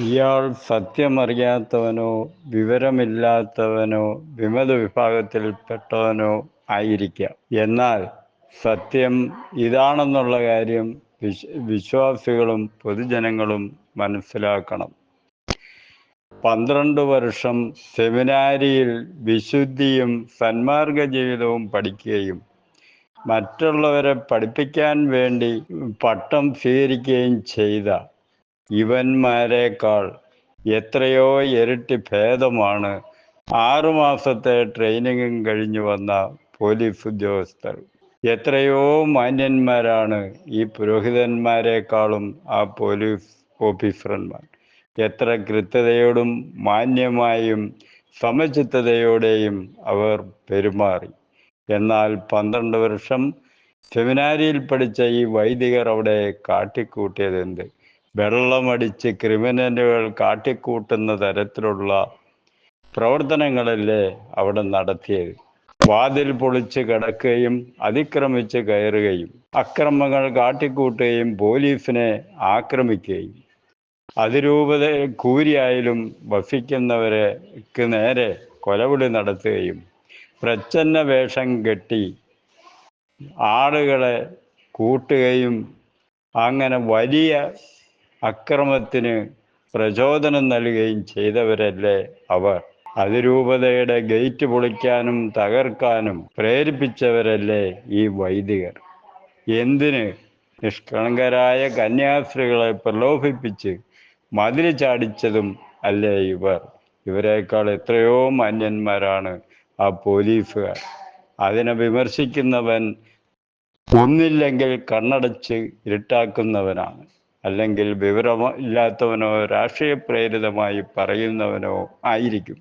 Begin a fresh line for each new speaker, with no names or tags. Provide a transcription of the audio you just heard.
ഇയാൾ സത്യമറിയാത്തവനോ വിവരമില്ലാത്തവനോ വിമത വിഭാഗത്തിൽപ്പെട്ടവനോ ആയിരിക്കാം. എന്നാൽ സത്യം ഇതാണെന്നുള്ള കാര്യം വിശ് വിശ്വാസികളും പൊതുജനങ്ങളും മനസ്സിലാക്കണം. പന്ത്രണ്ട് വർഷം സെമിനാരിയിൽ വിശുദ്ധിയും സന്മാർഗ ജീവിതവും പഠിക്കുകയും മറ്റുള്ളവരെ പഠിപ്പിക്കാൻ വേണ്ടി പട്ടം സ്വീകരിക്കുകയും ചെയ്ത ഇവന്മാരെക്കാൾ എത്രയോ ഇരട്ടി ഭേദമാണ്. ആറുമാസത്തെ ട്രെയിനിങ്ങും കഴിഞ്ഞു വന്ന പോലീസ് ഉദ്യോഗസ്ഥർ. എത്രയോ മാന്യന്മാരാണ് ഈ പുരോഹിതന്മാരെക്കാളും ആ പോലീസ് ഓഫീസർമാർ. എത്ര കൃത്യതയോടും മാന്യമായും സമചിത്തതയോടെയും അവർ പെരുമാറി. എന്നാൽ പന്ത്രണ്ട് വർഷം സെമിനാരിയിൽ പഠിച്ച ഈ വൈദികർ അവിടെ കാട്ടിക്കൂട്ടിയതെന്ത്? വെള്ളമടിച്ച് ക്രിമിനലുകൾ കാട്ടിക്കൂട്ടുന്ന തരത്തിലുള്ള പ്രവർത്തനങ്ങളല്ലേ അവിടെ നടത്തിയത്? വാതിൽ പൊളിച്ച് കിടക്കുകയും അതിക്രമിച്ച് കയറുകയും അക്രമങ്ങൾ കാട്ടിക്കൂട്ടുകയും പോലീസിനെ ആക്രമിക്കുകയും. അതിരൂപത കൂരിയായാലും വസിക്കുന്നവർക്ക് നേരെ കൊലവിളി നടത്തുകയും പ്രച്ഛന്ന വേഷം കെട്ടി ആളുകളെ കൂട്ടുകയും അങ്ങനെ വലിയ അക്രമത്തിന് പ്രചോദനം നൽകുകയും ചെയ്തവരല്ലേ അവർ? അതിരൂപതയുടെ ഗേറ്റ് പൊളിക്കാനും തകർക്കാനും പ്രേരിപ്പിച്ചവരല്ലേ ഈ വൈദികർ? എന്തിന്? നിഷ്കളങ്കരായ കന്യാസ്ത്രീകളെ പ്രലോഭിപ്പിച്ച് മതിൽ ചാടിച്ചതും അല്ലേ ഇവർ? ഇവരെക്കാൾ എത്രയോ മാന്യന്മാരാണ് ആ പോലീസുകാർ. അതിനെ വിമർശിക്കുന്നവൻ ഒന്നില്ലെങ്കിൽ കണ്ണടച്ച് ഇരുട്ടാക്കുന്നവനാണ്. അല്ലെങ്കിൽ വിവരമില്ലാത്തവനോ രാഷ്ട്രീയ പ്രേരിതമായി പറയുന്നവനോ ആയിരിക്കും.